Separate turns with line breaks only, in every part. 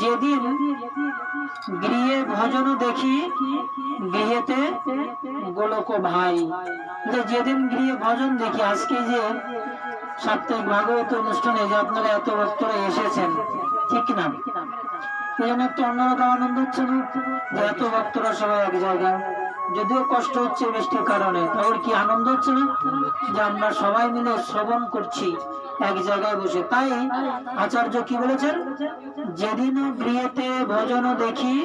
যেদিন গৃহে ভজন দেখি, গৃহেতে গোলক ভাই। যেদিন গৃহে ভজন দেখি, আজকে যে সাপ্তাহিক ভাগবত অনুষ্ঠানে যে আপনারা এত ভক্তরা এসেছেন, ঠিক না? এই জন্য একটা অন্যরকম আনন্দ হচ্ছে যে এত ভক্তরা সবাই এক জায়গায়। যদিও কষ্ট হচ্ছে বৃষ্টির কারণে তাহলে কি আনন্দ হচ্ছে না? যে আমরা সবাই মিলে শ্রবণ করছি, এক জায়গায় বসে। তাই আচার্য কি বলেছেন? যেদিন গৃহেতে ভজন দেখি,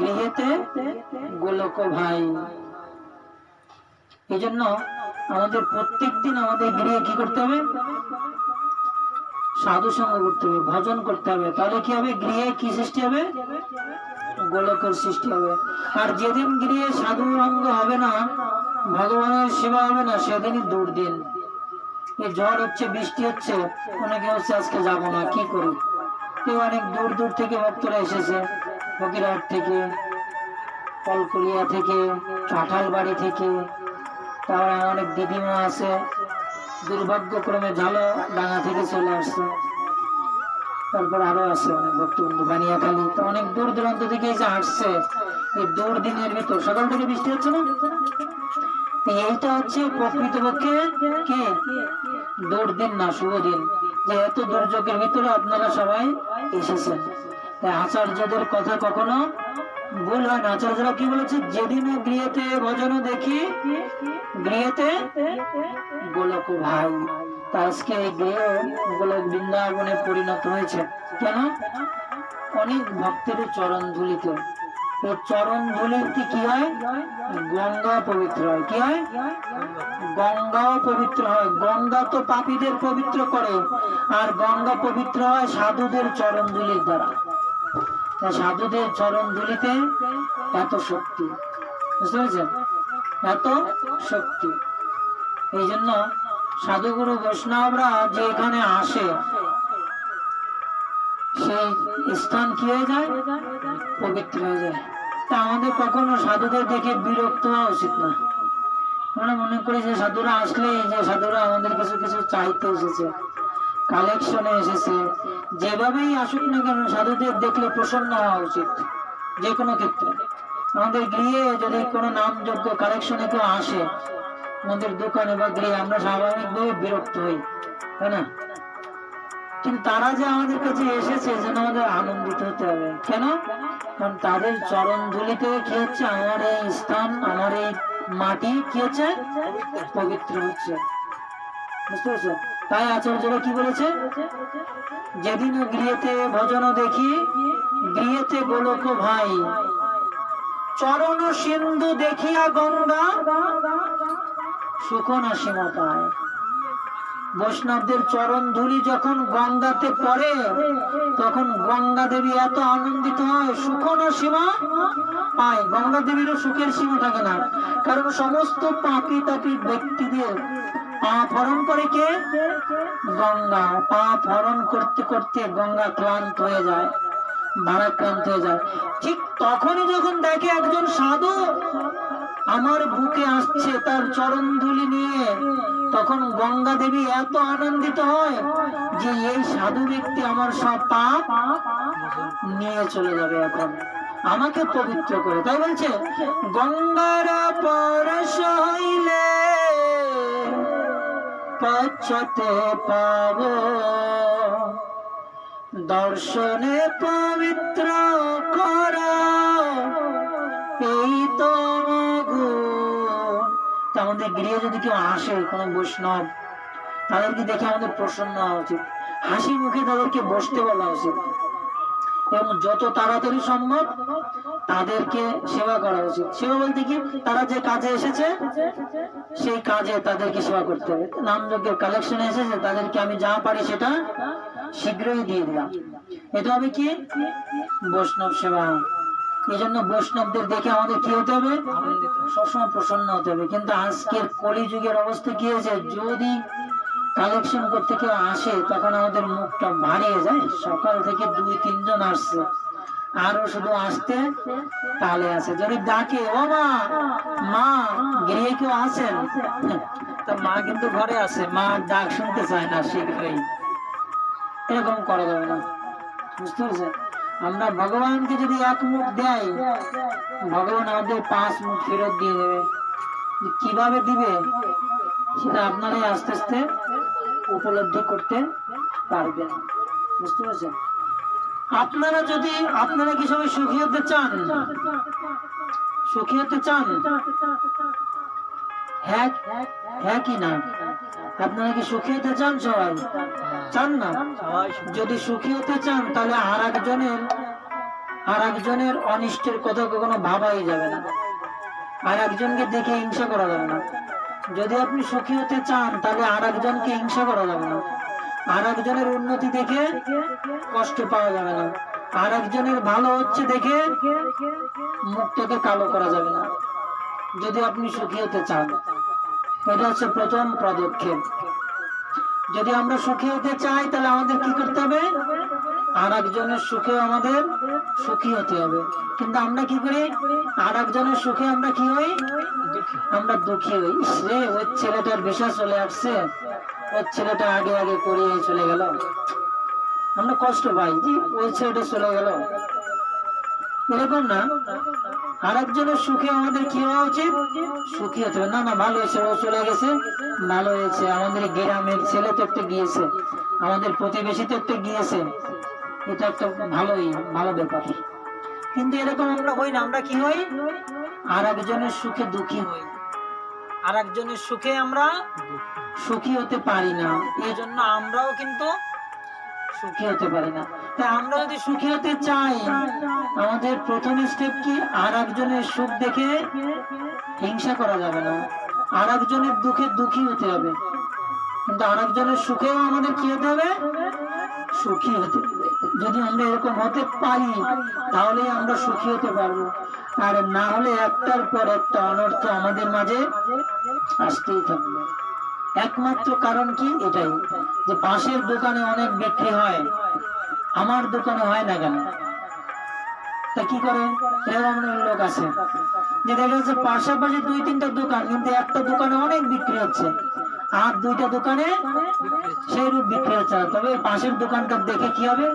গৃহেতে গোলক ভাই। এই জন্য আমাদের প্রত্যেক দিন আমাদের গৃহে কি করতে হবে? সাধু সঙ্গ করতে হবে, ভজন করতে হবে। তাহলে কি হবে? গৃহে কি সৃষ্টি হবে? গোলকের সৃষ্টি হবে। আর যেদিন গৃহে সাধু অঙ্গ হবে না, ভগবানের সেবা হবে না, সেদিনই দুর্দিন। এই ঝড় হচ্ছে, বৃষ্টি হচ্ছে, অনেকে হচ্ছে আজকে যাব না, কি করি কেউ অনেক দূর দূর থেকে ভক্তরা এসেছে। ফকিরহাট থেকে, কলকলিয়া থেকে কাঁঠাল বাড়ি থেকে। তারপরে অনেক দিদিমা আছে। দুর্ভাগ্যক্রমে ঝালো ডাঙা থেকে চলে আসছে। তারপর আরও আছে অনেক ভক্তবন্ধু বানিয়াখালী। তো অনেক দূর দূরান্ত থেকে এসে আসছে। এই দূর দিনের ভিতর। সকাল থেকে বৃষ্টি হচ্ছে না? এইটা হচ্ছে প্রকৃতপক্ষে কি? দিন না, শুভ দিন। যে এত দুর্যোগের ভিতরে আপনারা সবাই এসেছেন। আচার্যদের কথা কখনো ভুল হয় না। আচার্যরা কি বলেছে? যেদিন গৃহেতে ভজন দেখি, গৃহেতে গোলক ভাই। আজকে এই গৃহ গোলক বৃন্দাবনে পরিণত হয়েছে। কেন? অনেক ভক্তের চরণ ধুলিতে। চরণ ধুলিতে কি হয়? গঙ্গা পবিত্র হয়। কি হয়? গঙ্গাও পবিত্র হয়। গঙ্গা তো পাপীদের পবিত্র করে। আর গঙ্গা পবিত্র হয় সাধুদের চরণ ধুলির দ্বারা। সাধুদের চরণ ধুলিতে এত শক্তি। বুঝতে পেরেছেন? এত শক্তি। এই জন্য সাধুগুরু বৈষ্ণবরা যে এখানে আসে, সেই স্থান কি হয়ে যায়? পবিত্র হয়ে যায়। তা আমাদের কখনো সাধুদের দেখে বিরক্ত হওয়া উচিত না। আমরা মনে করি যে সাধুরা আসলে যে সাধুরা আমাদের কিছু কিছু চাইতে এসেছে। কালেকশনে এসেছে। যেভাবেই আসুক না কেন, সাধুদের দেখলে প্রসন্ন হওয়া উচিত যে কোনো ক্ষেত্রে। আমাদের গৃহে যদি কোনো নামযোগ্য কালেকশনে কেউ আসে, আমাদের দোকানে বা গৃহে আমরা স্বাভাবিকভাবে বিরক্ত হই, তাই না? কিন্তু তারা যে আমাদের কাছে এসেছে যেন আমাদের আনন্দিত হতে হবে। কেন? কারণ তাদের চরণ ধুলিতে কি হচ্ছে? আমার এই স্থান, আমার এই মাটি কি হচ্ছে? পবিত্র হচ্ছে। বুঝতে পারছ তাই আচার্যরা কি বলেছে? যেদিন গৃহেতে ভজন দেখি, গৃহেতে গোলক ভাই। চরণ সিন্ধু দেখিয়া গঙ্গা, সুখ না সীমা পায়। বৈষ্ণবদের চরণ ধুলি যখন গঙ্গাতে পড়ে, তখন গঙ্গা দেবী এত আনন্দিত হয়, সুখ না সীমা? পায় গঙ্গা দেবীরও সুখের সীমা থাকে না। কারণ সমস্ত পাপি তাপি ব্যক্তিদের পা ফরণ করে কে? গঙ্গা। পা ফরণ করতে করতে গঙ্গা ক্লান্ত হয়ে যায়, ভারাক্রান্ত হয়ে যায়। ঠিক তখনই যখন দেখে একজন সাধু আমার বুকে আসছে তার চরণ ধুলি নিয়ে। তখন গঙ্গা দেবী এত আনন্দিত হয় যে এই সাধু ব্যক্তি আমার সব পাপ নিয়ে চলে যাবে এখন। আমাকে পবিত্র করে, তাই বলছে? গঙ্গার পরশ হইলে পচ্ছতে পাব। দর্শনে পবিত্র করা। আমাদের গৃহে যদি কেউ আসে, কোনো বৈষ্ণব, তাদেরকে দেখে আমাদের প্রসন্ন হওয়া উচিত। হাসি মুখে তাদেরকে বসতে বলা উচিত। এবং যত তাড়াতাড়ি সম্ভব তাদেরকে সেবা করা উচিত। সেবা বলতে কি? তারা যে কাজে এসেছে, সেই কাজে তাদেরকে সেবা করতে হবে। নামযজ্ঞের কালেকশন এসেছে, তাদেরকে আমি যা পারি সেটা শীঘ্রই দিয়ে দিলাম। এটা হবে কি? বৈষ্ণব সেবা। এই জন্য বৈষ্ণবদের দেখে আমাদের কি হতে হবে? সবসময় প্রসন্ন হতে হবে। কিন্তু আজকের কলিযুগের অবস্থা কি হয়েছে? যদি কালেকশন করতে কেউ আসে তখন আমাদের মুখটা ভারিয়ে যায়। সকাল থেকে দুই তিনজন আসছে। আরও শুধু আসতে তালে আছে। যদি ডাকে ও মা মা গৃহে কেউ আছেন? তা মা কিন্তু ঘরে আছে। মা ডাক শুনতে চায় না শীঘ্রই। এরকম করা যাবে না। বুঝতে পারছেন? আমরা ভগবানকে যদি এক মুখ দেয়, ভগবান আমাদের পাঁচ মুখ ফেরত দিয়ে দেবে। কীভাবে দিবে, সেটা আপনারাই আস্তে আস্তে উপলব্ধি করতে পারবেন। বুঝতে পারছেন? আপনারা যদি, আপনারা কি সবাই সুখী হতে চান? সুখী হতে চান? হ্যাঁ হ্যাঁ কি না? আপনারা কি সুখী হতে চান সবাই? চান না? যদি সুখী হতে চান, তাহলে আর একজনের আর একজনের অনিষ্টের কথা কখনো ভাবাই যাবে না। আর একজনকে দেখে হিংসা করা যাবে না। যদি আপনি সুখী হতে চান, তাহলে আর একজনকে হিংসা করা যাবে না। আর একজনের উন্নতি দেখে কষ্ট পাওয়া যাবে না। আর একজনের ভালো হচ্ছে দেখে মুখটাকে কালো করা যাবে না। যদি আপনি সুখী হতে চান, এটা হচ্ছে প্রথম পদক্ষেপ। যদি আমরা সুখী হতে চাই, তাহলে আমাদের কি করতে হবে? আর একজনের সুখে আমাদের সুখী হতে হবে। কিন্তু আমরা কি করি? আর একজনের সুখে আমরা কি হই? আমরা দুঃখী হই। রে ওই ছেলেটার বিষয় চলে আসছে। ওই ছেলেটা আগে আগে করিয়ে চলে গেল। আমরা কষ্ট পাই ওই ছেলেটা চলে গেল। এরকম না। আর একজনের সুখে আমাদের কি হওয়া উচিত? সুখী হতে হবে। না না ভালো হয়েছে ও চলে গেছে। ভালো হয়েছে আমাদের গ্রামের ছেলে তো একটা গিয়েছে। আমাদের প্রতিবেশী তো একটা গিয়েছে। এটা একটা ভালোই ভালো ব্যাপার। কিন্তু এরকম আমরা হই না। আমরা কি হই? আর একজনের সুখে দুঃখী হই। আর একজনের সুখে আমরা সুখী হতে পারি না। এই জন্য আমরাও কিন্তু সুখী হতে পারি না। তাই আমরা যদি সুখী হতে চাই, আমাদের প্রথম স্টেপ কি? আর একজনের সুখ দেখে হিংসা করা যাবে না। আর একজনের দুঃখে দুঃখী হতে হবে। কিন্তু আর একজনের সুখেও আমাদের কি হতে হবে? সুখী হতে যদি আমরা এরকম হতে পারি তাহলে আমরা সুখী হতে পারব। আর না হলে একটার পর একটা অনর্থ আমাদের মাঝে আসতেই থাকবে। একমাত্র কারণ কি? এটাই, যে পাশের দোকানে অনেক বিক্রি হয়, আমার দোকানে হয় না কেন? তা কি করে? এরকম লোক আছে। যে দেখা যাচ্ছে পাশাপাশি দুই তিনটা দোকান, কিন্তু একটা দোকানে অনেক বিক্রি হচ্ছে, আর দুইটা দোকানে সেই রূপ বিক্রি হচ্ছে তবে পাশের দোকানটা দেখে কি হবে?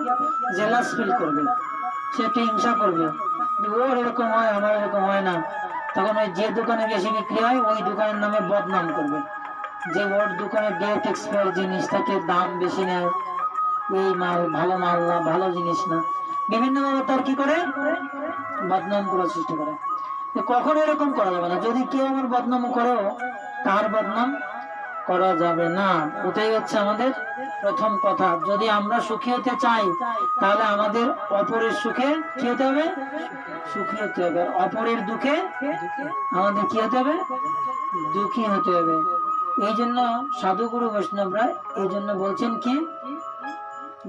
জেলাস ফিল করবে। সে একটু হিংসা করবে। ওর এরকম হয়, আমার এরকম হয় না। তখন ওই যে দোকানে বেশি বিক্রি হয়, ওই দোকানের নামে বদনাম করবে। যে ওর দোকানে ডেট এক্সপায়ার জিনিস থাকে, দাম বেশি নেয়। এই মাল ভালো মাল না, ভালো জিনিস না। বিভিন্ন ভাবে তার কি করে? বদনাম করার চেষ্টা করে। কখনো এরকম করা যাবে না। যদি কেউ আমার বদনাম করেও তার বদনাম করা যাবে না। ওটাই হচ্ছে আমাদের প্রথম কথা। যদি আমরা সুখী হতে চাই, তাহলে আমাদের অপরের সুখে কি হতে হবে? সুখী হতে হবে। অপরের দুঃখে আমাদের কি হতে হবে? দুঃখী হতে হবে। এই জন্য সাধুগুরু বৈষ্ণবরা এই জন্য বলছেন কি?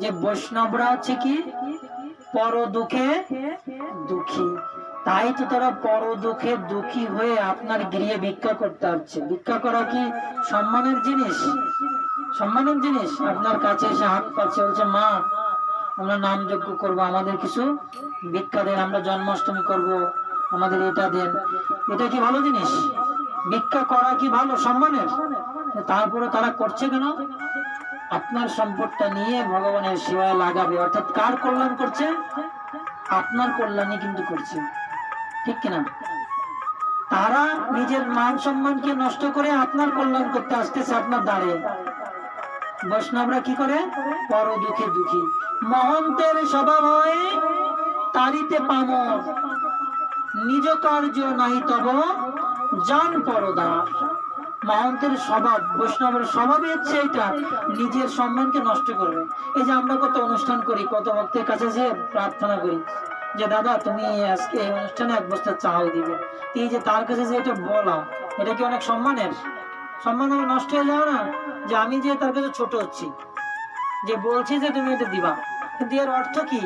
যে বৈষ্ণবরা হচ্ছে কি? পর দুঃখে দুঃখী। তাই তো তারা পর দুঃখে দুঃখী হয়ে আপনার গৃহে ভিক্ষা করতে হচ্ছে ভিক্ষা করা কি সম্মানের জিনিস? সম্মানের জিনিস? আপনার কাছে এসে হাত পাচ্ছে বলছে মা, আমরা নাম যজ্ঞ করব, আমাদের কিছু ভিক্ষা দেন, আমরা জন্মাষ্টমী করব, আমাদের এটা দেন। এটা কি ভালো জিনিস? ভিক্ষা করা কি ভালো সম্মানের? তারপরে তারা করছে কেন? আপনার সম্পদটা নিয়ে ভগবানের সেবায় লাগাবে। অর্থাৎ কার কল্যাণ করছে? আপনার কল্যাণই কিন্তু করছে। ঠিক কিনা? তারা নিজের মান সম্মানকে নষ্ট করে আপনার কল্যাণ করতে আসতেছে আপনার দ্বারে। বৈষ্ণবরা কি করে? পর দুঃখে। দুঃখী মহন্তের স্বভাব হয় তারিতে পামর। নিজ কার্য নাই তব জান পরদার মহন্তের স্বভাব, বৈষ্ণবের স্বভাবই হচ্ছে এটা নিজের সম্মানকে নষ্ট করবে। এই যে আমরা কত অনুষ্ঠান করি, কত ভক্তের কাছে যে প্রার্থনা করি, যে দাদা তুমি আজকে এই অনুষ্ঠানে এক বস্তা চাল দিবে। এই যে তার কাছে যে এটা বলা, এটা কি অনেক সম্মানের? সম্মান আমার নষ্ট হয়ে যাবে না? যে আমি যে তার কাছে ছোট হচ্ছি। যে বলছি যে তুমি এটা দিবা। এর অর্থ কি?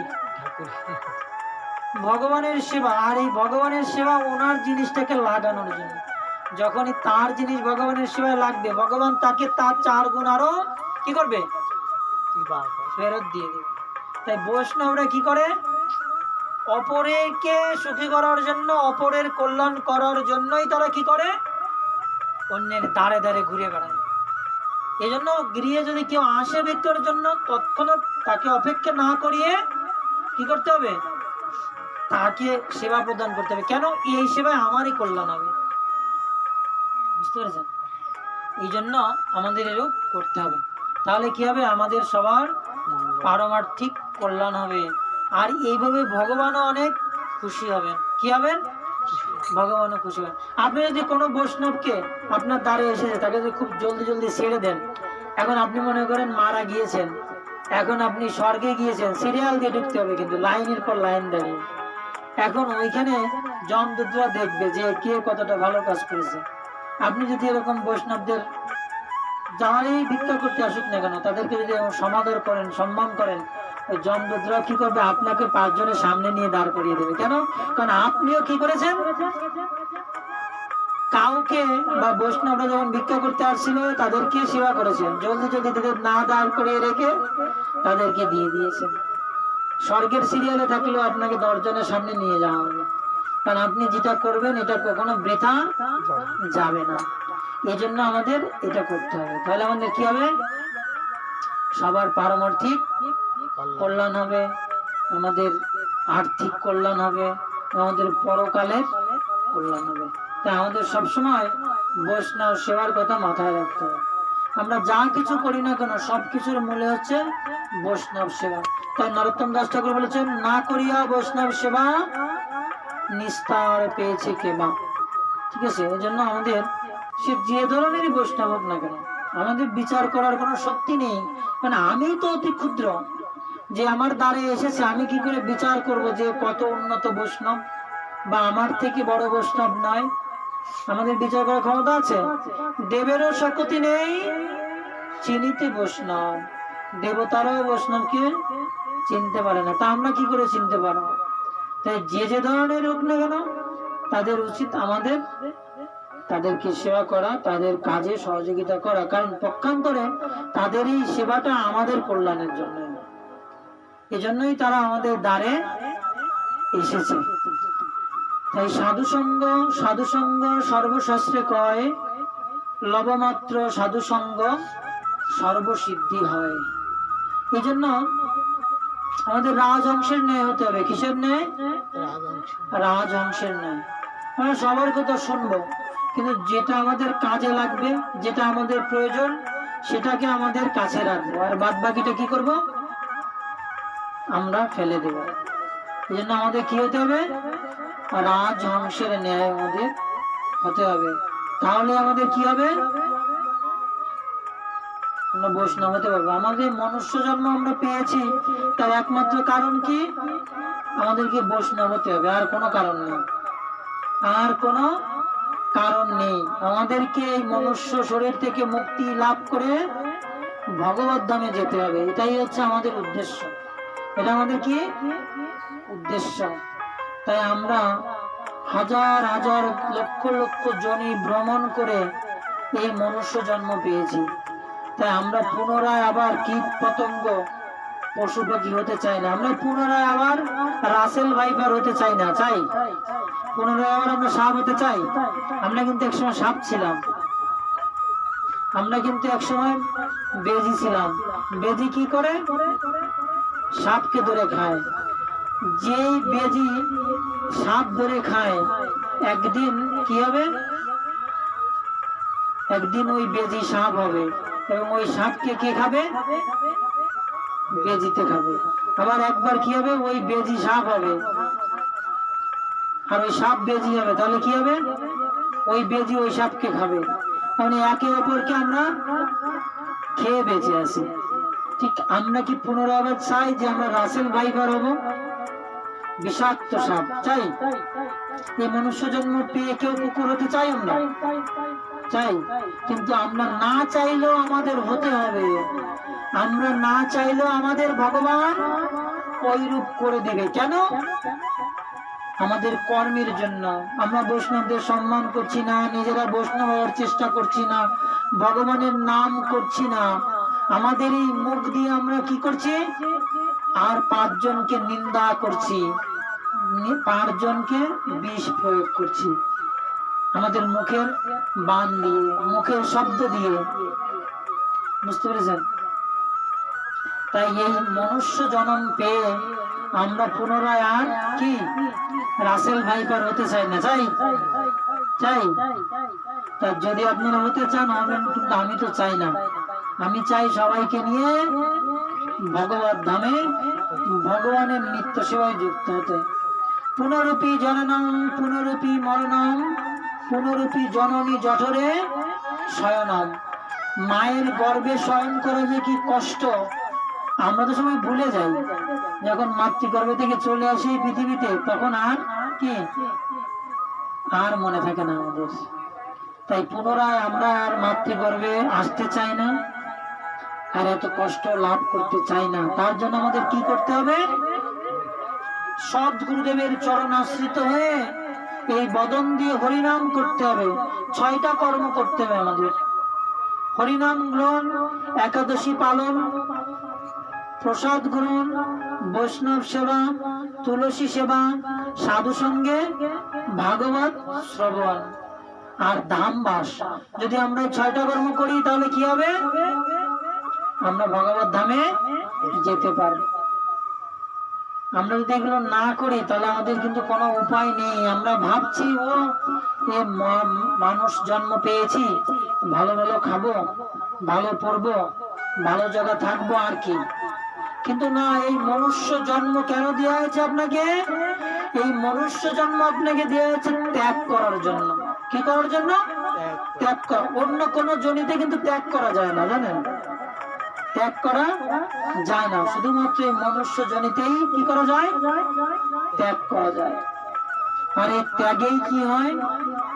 ভগবানের সেবা, আর এই ভগবানের সেবা ওনার জিনিসটাকে লাগানোর জন্য। যখনই তার জিনিস ভগবানের সেবায় লাগবে, ভগবান তাকে তার চার গুণ আরও কি করবে? ফেরত দিয়ে দেবে। তাই বৈষ্ণবরা কি করে? অপরেরকে সুখী করার জন্য, অপরের কল্যাণ করার জন্যই তারা কি করে? অন্যের দাঁড়ে দাঁড়ে ঘুরে বেড়ায়। এই জন্য গৃহে যদি কেউ আসে ভিতর জন্য, তৎক্ষণাৎ তাকে অপেক্ষা না করিয়ে কি করতে হবে? তাকে সেবা প্রদান করতে হবে। কেন? এই সেবায় আমারই কল্যাণ হবে। বুঝতে পেরেছেন? এই জন্য আমাদের এরূপ করতে হবে। তাহলে কি হবে? আমাদের সবার পারমার্থিক কল্যাণ হবে। আর এইভাবে ভগবানও অনেক খুশি হবেন। কি হবেন? ভগবানও খুশি হবেন। আপনি যদি কোনো বৈষ্ণবকে আপনার দ্বারে এসেছে তাকে যদি খুব জলদি জলদি ছেড়ে দেন, এখন আপনি মনে করেন মারা গিয়েছেন, এখন আপনি স্বর্গে গিয়েছেন, সিরিয়াল দিয়ে ঢুকতে হবে কিন্তু লাইনের পর লাইন দাঁড়িয়ে। এখন ওইখানে জমদুদ্রা দেখবে যে কে কতটা ভালো কাজ করেছে। আপনি যদি এরকম বৈষ্ণবদের যারাই ভিক্ষা করতে আসুক না কেন, তাদেরকে যদি সমাদর করেন, সম্মান করেন, ওই জমদুদ্রা কি করবে? আপনাকে পাঁচজনের সামনে নিয়ে দাঁড় করিয়ে দেবে। কেন? কারণ আপনিও কি করেছেন? কাউকে বা বৈষ্ণবরা যখন ভিক্ষা করতে আসছিল, তাদেরকে সেবা করেছেন। জলদি জলদি তাদের না দাঁড় করিয়ে রেখে তাদেরকে দিয়ে দিয়েছেন। স্বর্গের সিরিয়ালে থাকলেও আপনাকে দশজনের সামনে নিয়ে যাওয়া হবে। কারণ আপনি যেটা করবেন, এটা কখনো বৃথা যাবে না। এই জন্য আমাদের এটা করতে হবে। তাহলে আমাদের কি হবে? সবার পারমার্থিক কল্যাণ হবে, আমাদের আর্থিক কল্যাণ হবে, আমাদের পরকালের কল্যাণ হবে। তাই আমাদের সবসময় বৈষ্ণব সেবার কথা মাথায় রাখতে হবে। আমরা যা কিছু করি না কেন সব কিছুর মূলে হচ্ছে বৈষ্ণব সেবা। তাই নরোত্তম দাস ঠাকুর বলেছেন, না করিয়া বৈষ্ণব সেবা নিস্তার পেয়েছে কেবা ঠিক আছে এই জন্য আমাদের সে যে ধরনেরই বৈষ্ণব হোক না কেন, আমাদের বিচার করার কোনো শক্তি নেই। মানে আমি তো অতি ক্ষুদ্র, যে আমার দ্বারে এসেছে, আমি কি করে বিচার করব যে কত উন্নত বৈষ্ণব বা আমার থেকে বড় বৈষ্ণব নয়? আমাদের বিচার করার ক্ষমতা আছে? দেবেরও শক্তি নেই, চিনিতে বৈষ্ণব। দেবতারাও বৈষ্ণবকে চিনতে পারে না। তা আমরা কি করে চিনতে পারব? তাই যে যে ধরনের হোক না কেন, তাদের উচিত আমাদের তাদেরকে সেবা করা, তাদের কাজে সহযোগিতা করা। কারণ পক্ষান্তরে তাদের এই সেবাটা আমাদের কল্যাণের জন্য। এজন্যই তারা আমাদের দ্বারে এসেছে। তাই সাধু সঙ্গ সাধু সঙ্গ সর্বশাস্ত্রে কয়, লবমাত্র সাধু সঙ্গ সর্বসিদ্ধি হয়। এই জন্য আমাদের রাজহংসের ন্যায় হতে হবে। কিসের ন্যায়? রাজহংসের ন্যায়। আমরা সবার কথা শুনব, কিন্তু যেটা আমাদের কাজে লাগবে, যেটা আমাদের প্রয়োজন, সেটাকে আমাদের কাছে রাখব। আর বাদ বাকিটা কি করব? আমরা ফেলে দেব। এই জন্য আমাদের কি হতে হবে? রাজহংসের ন্যায় আমাদের হতে হবে। তাহলে আমাদের কি হবে? বৈষ্ণব হতে পারব। আমাদের মনুষ্য জন্ম আমরা পেয়েছি, তার একমাত্র কারণ কি? আমাদেরকে বৈষ্ণব হতে হবে, আর কোনো কারণ নেই। আর কোনো কারণ নেই। আমাদেরকে এই মনুষ্য শরীর থেকে মুক্তি লাভ করে ভগবত ধামে যেতে হবে। এটাই হচ্ছে আমাদের উদ্দেশ্য। এটা আমাদের কি? উদ্দেশ্য। তাই আমরা হাজার হাজার লক্ষ লক্ষ জনি ভ্রমণ করে এই মনুষ্য জন্ম পেয়েছি। তাই আমরা পুনরায় আবার কীট পতঙ্গ পশু পাখি হতে চাই না। আমরা পুনরায় আবার রাসেল ভাইপার হতে চাই না, চাই? পুনরায় আবার আমরা সাপ হতে চাই? আমরা কিন্তু একসময় সাপ ছিলাম। আমরা কিন্তু একসময় বেজি ছিলাম। বেজি কি করে? সাপকে ধরে খায়। যেই বেজি সাপ ধরে খায়, একদিন কি হবে? একদিন ওই বেজি সাপ হবে। এবং ওই সাপকে কে খাবে? বেজিতে খাবে। আবার একবার কি হবে? ওই বেজি সাপ হবে। আর ওই সাপ বেজি হবে, তাহলে কি হবে? ওই বেজি ওই সাপকে খাবে। মানে একে অপরকে আমরা খেয়ে বেঁচে আছি। ঠিক আমরা কি পুনরায় আবার চাই যে আমরা রাসেল ভাইবার হব? বিষাক্ত সাপ, চাই? এই মনুষ্য জন্ম পেয়ে কেউ কুকুর হতে চাই আমরা? চাই, কিন্তু আমরা না চাইলেও আমাদের হতে হবে। আমরা না চাইলেও আমাদের ভগবান ওইরূপ করে দিবে। কেন? আমাদের কর্মের জন্য। আমরা বৈষ্ণবদের সম্মান করছি না, নিজেরা বৈষ্ণব হওয়ার চেষ্টা করছি না, ভগবানের নাম করছি না। আমাদের এই মুখ দিয়ে আমরা কি করছি? আর পাঁচজনকে নিন্দা করছি। পাঁচজনকে বিষ প্রয়োগ করছি। আমাদের মুখের বান দিয়ে, মুখের শব্দ দিয়ে। বুঝতে পেরেছেন? তাই এই মনুষ্য জন্ম পেয়ে আমরা পুনরায় আর কি রাসেল ভাইপার হতে চাই না, চাই? চাই? তা যদি আপনারা হতে চান কিন্তু, আমি তো চাই না। আমি চাই সবাইকে নিয়ে ভগবত ধামে ভগবানের নিত্য সেবায় যুক্ত হতে। পুনরূপী জননম, পুনরূপী মরণম পুনরূপী জননী জঠরে শয়নম মায়ের গর্ভে শয়ন করে যে কি কষ্ট, আমরা তো সময় ভুলে যাই। যখন মাতৃগর্ভ থেকে চলে আসি পৃথিবীতে, তখন আর কি? আর মনে থাকে না আমাদের। তাই পুনরায় আমরা আর মাতৃগর্ভে আসতে চাই না, আর এত কষ্ট লাভ করতে চাই না। তার জন্য আমাদের কি করতে হবে? সৎ গুরুদেবের চরণ আশ্রিত হয়ে এই বদন দিয়ে হরিনাম করতে হবে। ছয়টা কর্ম করতে হবে আমাদের। হরিনাম গ্রহণ, একাদশী পালন, প্রসাদ গ্রহণ, বৈষ্ণব সেবা, তুলসী সেবা, সাধু সঙ্গে ভাগবত শ্রবণ আর ধাম বাস যদি আমরা ছয়টা কর্ম করি তাহলে কি হবে? আমরা ভগবত ধামে যেতে পারব। আমরা যদি এগুলো না করি তাহলে আমাদের কিন্তু কোনো উপায় নেই। আমরা ভাবছি ও এ মানুষ জন্ম পেয়েছি ভালো ভালো খাব ভালো পড়ব ভালো জায়গা থাকব আর কি। কিন্তু না এই মনুষ্য জন্ম কেন দেওয়া হয়েছে আপনাকে? এই মনুষ্য জন্ম আপনাকে দেওয়া হয়েছে ত্যাগ করার জন্য। কি করার জন্য? ত্যাগ করা। অন্য কোন জনিতে কিন্তু ত্যাগ করা যায় না জানেন? ত্যাগ করা যায় না। শুধুমাত্র এই মনুষ্য জনিতেই কি করা যায়? ত্যাগ করা যায়। আর এই ত্যাগেই কি হয়?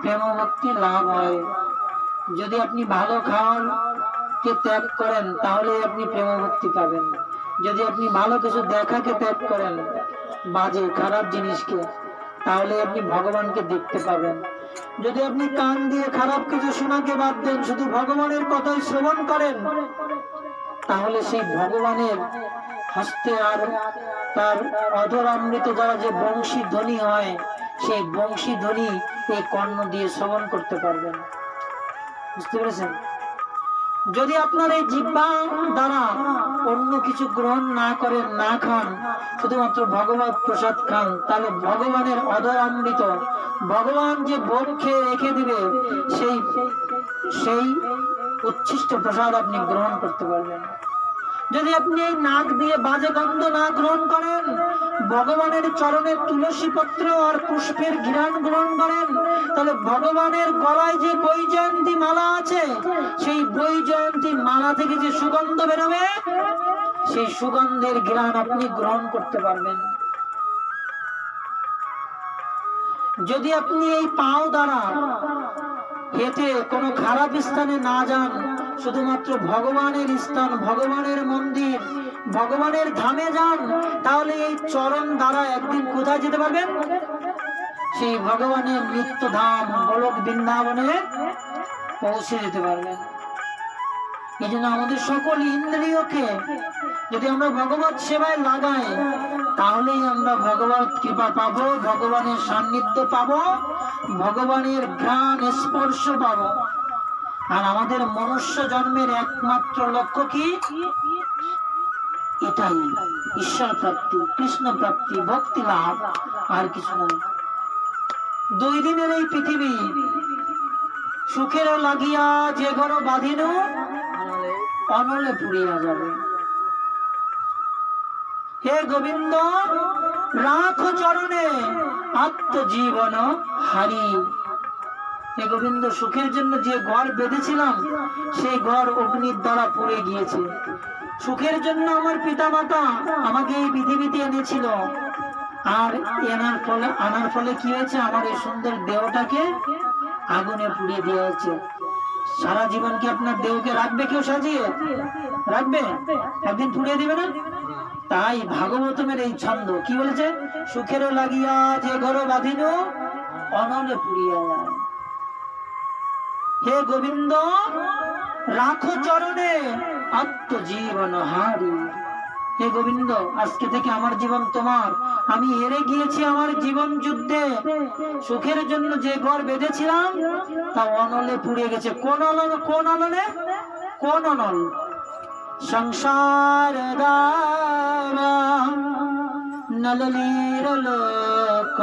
প্রেম ভক্তি লাভ হয়। যদি আপনি ভালো খাওয়ার কে ত্যাগ করেন তাহলে আপনি প্রেম ভক্তি পাবেন। যদি আপনি ভালো কিছু দেখাকে ত্যাগ করেন, বাজে, খারাপ জিনিসকে, তাহলে আপনি ভগবানকে দেখতে পাবেন। যদি আপনি কান দিয়ে খারাপ কিছু শোনাকে বাদ দেন, শুধু ভগবানের কথাই শ্রবণ করেন তাহলে সেই ভগবানের হস্তে আর তার অধর অমৃত দ্বারা যে বংশী ধ্বনি হয়, সেই বংশী ধ্বনি এই কর্ণ দিয়ে শ্রবণ করতে পারবেন। বুঝতে পেরেছেন? যদি আপনার এই জিব্বা দ্বারা অন্য কিছু গ্রহণ না করেন, না খান, শুধুমাত্র ভগবত প্রসাদ খান, তাহলে ভগবানের অধর অমৃত ভগবান যে ভোগ খেয়ে রেখে দিবে, সেই সেই উচ্ছিষ্ট প্রসাদ আপনি গ্রহণ করতে পারবেন। যদি আপনি এই নাক দিয়ে বাজে গন্ধ না গ্রহণ করেন, ভগবানের চরণে তুলসী পত্র আর পুষ্পের ঘিরাণ গ্রহণ করেন, তাহলে ভগবানের গলায় যে বৈজয়ন্তী মালা আছে, সেই বৈজয়ন্তী মালা থেকে যে সুগন্ধ বেরোবে, সেই সুগন্ধের ঘ্রাণ আপনি গ্রহণ করতে পারবেন। যদি আপনি এই পাও দ্বারা হেঁটে কোনো খারাপ স্থানে না যান। শুধুমাত্র ভগবানের স্থান, ভগবানের মন্দির, ভগবানের ধামে যান, তাহলে এই চরণ দ্বারা একদিন কোথায় যেতে পারবেন? সেই ভগবানের নিত্য ধাম গোলক বৃন্দাবনে পৌঁছে যেতে পারবেন। এই জন্য আমাদের সকল ইন্দ্রিয়কে যদি আমরা ভগবত সেবায় লাগাই, তাহলেই আমরা ভগবত কৃপা পাবো, ভগবানের সান্নিধ্য পাবো। ভগবানের জ্ঞান স্পর্শ পাবো। আর আমাদের মনুষ্য জন্মের একমাত্র লক্ষ্য কি? এটাই। ঈশ্বর প্রাপ্তি, কৃষ্ণ প্রাপ্তি, ভক্তি লাভ, আর কিছু নয়। দুই দিনের এই পৃথিবী, সুখেরও লাগিয়া যে ঘর বাঁধিল অনলে পুড়িয়া যাবে। হে গোবিন্দ রাখ চরণে আত্মজীবন হারি। হে গোবিন্দ, সুখের জন্য যে ঘর বেঁধেছিলাম, সেই ঘর অগ্নির দ্বারা পুড়ে গিয়েছে। সুখের জন্য আমার পিতা মাতা আমাকে এই পৃথিবীতে এনেছিল। আর এনার ফলে, আনার ফলে কি হয়েছে? আমার এই সুন্দর দেহটাকে আগুনে পুড়িয়ে দেওয়া হয়েছে। সারা জীবন কি আপনার দেহকে রাখবে কেউ সাজিয়ে? রাখবে? একদিন পুড়িয়ে দিবে না? তাই ভাগবতমের এই ছন্দ, কি বলেছে? সুখের লাগিয়া যে ঘর বাঁধিল, অনলে পুড়িয়া হে গোবিন্দ, রাখো চরণে আত্মজীবন হারি। হে গোবিন্দ, আজকে থেকে আমার জীবন তোমার। আমি হেরে গিয়েছি আমার জীবন যুদ্ধে। সুখের জন্য যে ঘর বেঁধেছিলাম, তা অনলে পুড়িয়ে গেছে। কোন অনল কোন অনলে কোন অনল সংসার দাবা লোক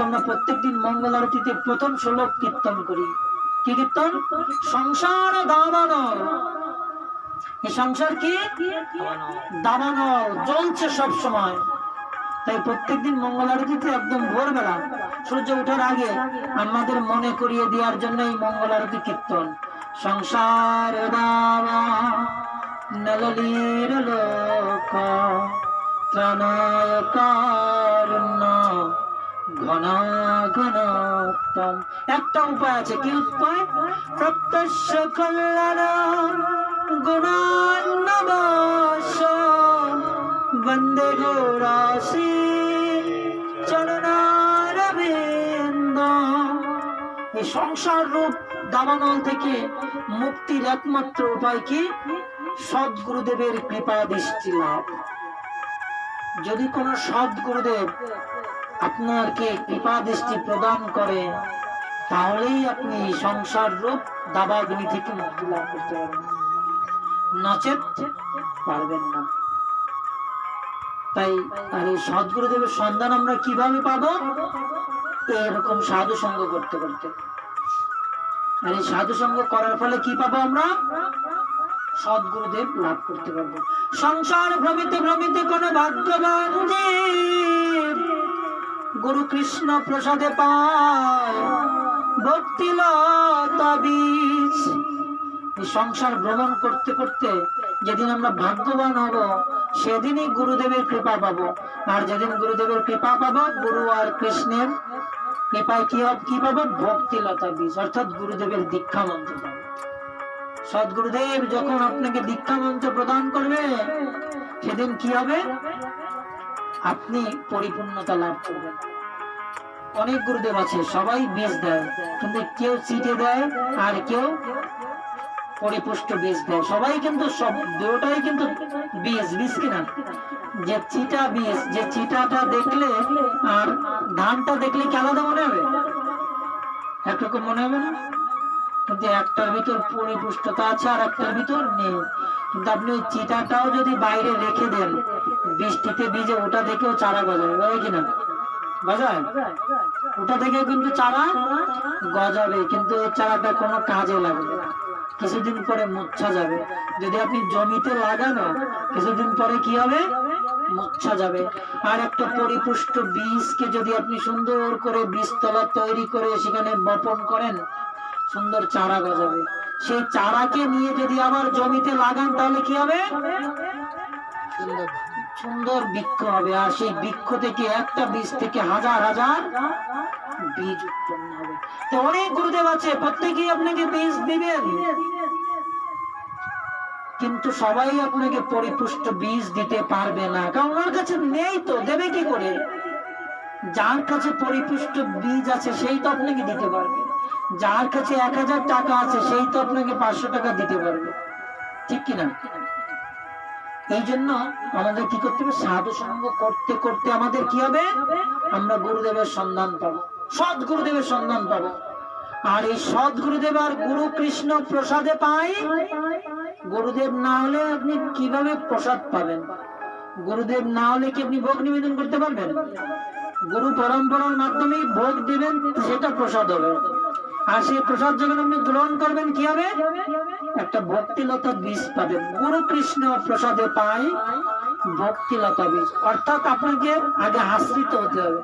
তোমরা প্রত্যেকদিন মঙ্গল আরতিতে প্রথম শ্লোক কীর্তন করি। কি কীর্তন? সংসার দাবানল এই সংসার কি? জ্বলছে সব সময় তাই প্রত্যেকদিন মঙ্গল আরতিতে একদম ভোরবেলা সূর্য ওঠার আগে আমাদের মনে করিয়ে দেওয়ার জন্য এই মঙ্গল আরতি কীর্তন। সংসার দাবা লোক একটা উপায় আছে কি উপায়? প্রত্যক্ষ কল্যাণ গুণান্নবাস বন্দে গৌরাশি সংসার রূপ দাবানল থেকে মুক্তির একমাত্র উপায় কি? সদ্গুরুদেবের কৃপা দৃষ্টি লাভ। যদি কোন সদ্গুরুদেব আপনাকে কৃপা দৃষ্টি প্রদান করে, তাহলেই আপনি সংসার রূপ দাবাগ্নি থেকে মুক্তি লাভ করতে পারবেন। নচেত পারবেন না। তাই আর এই সদ্গুরুদেবের সন্ধান আমরা কীভাবে পাবো? এরকম সাধু সঙ্গ করতে করতে। আর এই সাধু সঙ্গ করার ফলে কি পাবো আমরা? সদ্গুরুদেব লাভ করতে পারব। সংসার ভ্রমিতে ভ্রমিতে কোন ভাগ্যবান গুরু কৃষ্ণ প্রসাদে পায়। ভক্তি সংসার ভ্রমণ করতে করতে যেদিন আমরা ভাগ্যবান হব, সেদিনই গুরুদেবের কৃপা পাবো। আর যেদিন গুরুদেবের কৃপা পাবো, গুরু আর কৃষ্ণের কি কি পাবো ভক্তিলতা বীজ অর্থাৎ গুরুদেবের দীক্ষা মন্ত্র যখন আপনাকে দীক্ষা মন্ত্র প্রদান করবে, সেদিন কি হবে? আপনি পরিপূর্ণতা লাভ করবেন। অনেক গুরুদেব আছে, সবাই বীজ দেয়, কিন্তু কেউ চিটে দেয় আর কেউ পরিপুষ্ট বীজ দেয়। সবাই কিন্তু সব দুটাই কিন্তু বীজ বীজ কিনা? যে চিটা বীজ, যে চিটাটা দেখলে আর ধানটা দেখলে কি আলাদা মনে হবে? একরকম মনে হবে না? কিন্তু একটার ভিতর পরিপুষ্টতা আছে আর একটার ভিতর নেই। কিন্তু আপনি ওই চিটাটাও যদি বাইরে রেখে দেন, বৃষ্টিতে ভিজে ওটা দেখেও চারা গজাবে ওই কিনা? গজায়? ওটা থেকে কিন্তু চারা গজাবে, কিন্তু ওই চারাটা কোনো কাজে লাগবে। কিছুদিন পরে মুচ্ছা যাবে। যদি আপনি জমিতে লাগানো, কিছুদিন পরে কি হবে? মুচ্ছা যাবে। আর একটা পরিপুষ্ট বীজকে যদি আপনি সুন্দর করে বীজতলা তৈরি করে সেখানে বপন করেন, সুন্দর চারা গজাবে। সেই চারাকে নিয়ে যদি আবার জমিতে লাগান, তাহলে কি হবে? সুন্দর বৃক্ষ হবে। আর সেই বৃক্ষ থেকে একটা বীজ থেকে হাজার হাজার বীজ উৎপন্ন অনেক গুরুদেব আছে, প্রত্যেকেই আপনাকে বীজ দিবেন। কিন্তু সবাই আপনাকে পরিপুষ্ট বীজ দিতে পারবে না, কারণ ওনার কাছে নেই তো, দেবে কি করে? যার কাছে পরিপুষ্ট বীজ আছে, সেই তো আপনাকে দিতে পারবে। যার কাছে এক হাজার টাকা আছে, সেই তো আপনাকে পাঁচশো টাকা দিতে পারবে। ঠিক কিনা? এই জন্য আমাদের কি করতে হবে? সাধু সঙ্গ করতে করতে আমাদের কি হবে? আমরা গুরুদেবের সন্ধান পাবো। সৎ গুরুদেবের সন্ধান পাবো। আর এই সৎ গুরুদেব আর গুরু কৃষ্ণ প্রসাদে পাই? গুরুদেব না হলে আপনি কীভাবে প্রসাদ পাবেন? গুরুদেব না হলে কি আপনি ভোগ নিবেদন করতে পারবেন? গুরু পরম্পরার মাধ্যমে ভোগ দিবেন, সেটা প্রসাদ হবে। আর সেই প্রসাদ যখন আপনি গ্রহণ করবেন, কি হবে? একটা ভক্তিলতা বীজ পাবেন। গুরু কৃষ্ণ প্রসাদে পাই ভক্তিলতা বীজ। অর্থাৎ আপনাকে আগে আশ্রিত হতে হবে।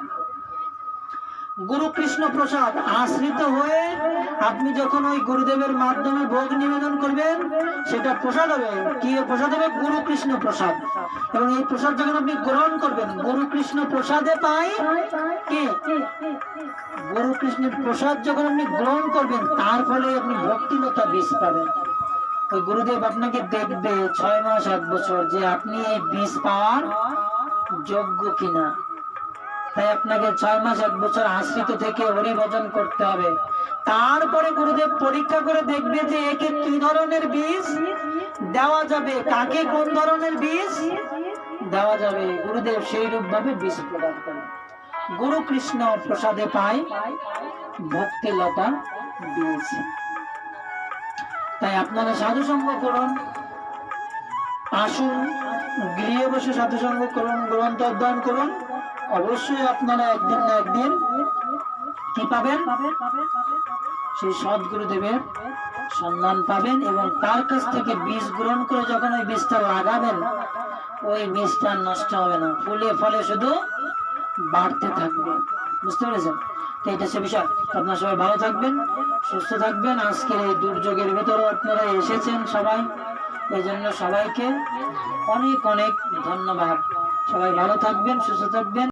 গুরু কৃষ্ণ প্রসাদ আশ্রিত হয়ে আপনি যখন ওই গুরুদেবের মাধ্যমে ভোগ নিবেদন করবেন, সেটা প্রসাদ হবে। কি প্রসাদ হবে? গুরু কৃষ্ণ প্রসাদ। এবং এই প্রসাদ যখন আপনি গ্রহণ করবেন, গুরু কৃষ্ণ প্রসাদে পাই কি? গুরু কৃষ্ণের প্রসাদ যখন আপনি গ্রহণ করবেন, তার ফলে আপনি ভক্তিমতা বীজ পাবেন। ওই গুরুদেব আপনাকে দেখবে ছয় মাস, এক বছর যে আপনি এই বীজ পাওয়ার যোগ্য কিনা। তাই আপনাকে ছয় মাস, এক বছর আশ্রিত থেকে হরি ভজন করতে হবে। তারপরে গুরুদেব পরীক্ষা করে দেখবে যে একে কি ধরনের বীজ দেওয়া যাবে, কাকে কোন ধরনের বীজ দেওয়া যাবে। গুরুদেব সেই রূপ ভাবে বীজ প্রদান করে গুরু কৃষ্ণ প্রসাদে পাই ভক্তিলতা বীজ। তাই আপনারা সাধু সঙ্গ করুন, আসুন, গৃহে বসে সাধু সঙ্গ করুন, গ্রন্থ অধ্যয়ন করুন অবশ্যই আপনারা একদিন না একদিন কি পাবেন? সেই সদ্গুরুদেবের সন্ধান পাবেন এবং তার কাছ থেকে বীজ গ্রহণ করে যখন ওই বীজটা লাগাবেন, ওই বীজটা নষ্ট হবে না। ফুলে ফলে শুধু বাড়তে থাকবে। বুঝতে পেরেছেন? তো এটা সে বিষয়। আপনারা সবাই ভালো থাকবেন, সুস্থ থাকবেন। আজকের এই দুর্যোগের ভেতরে আপনারা এসেছেন সবাই। এই জন্য সবাইকে অনেক অনেক ধন্যবাদ। সবাই ভালো থাকবেন, সুস্থ থাকবেন।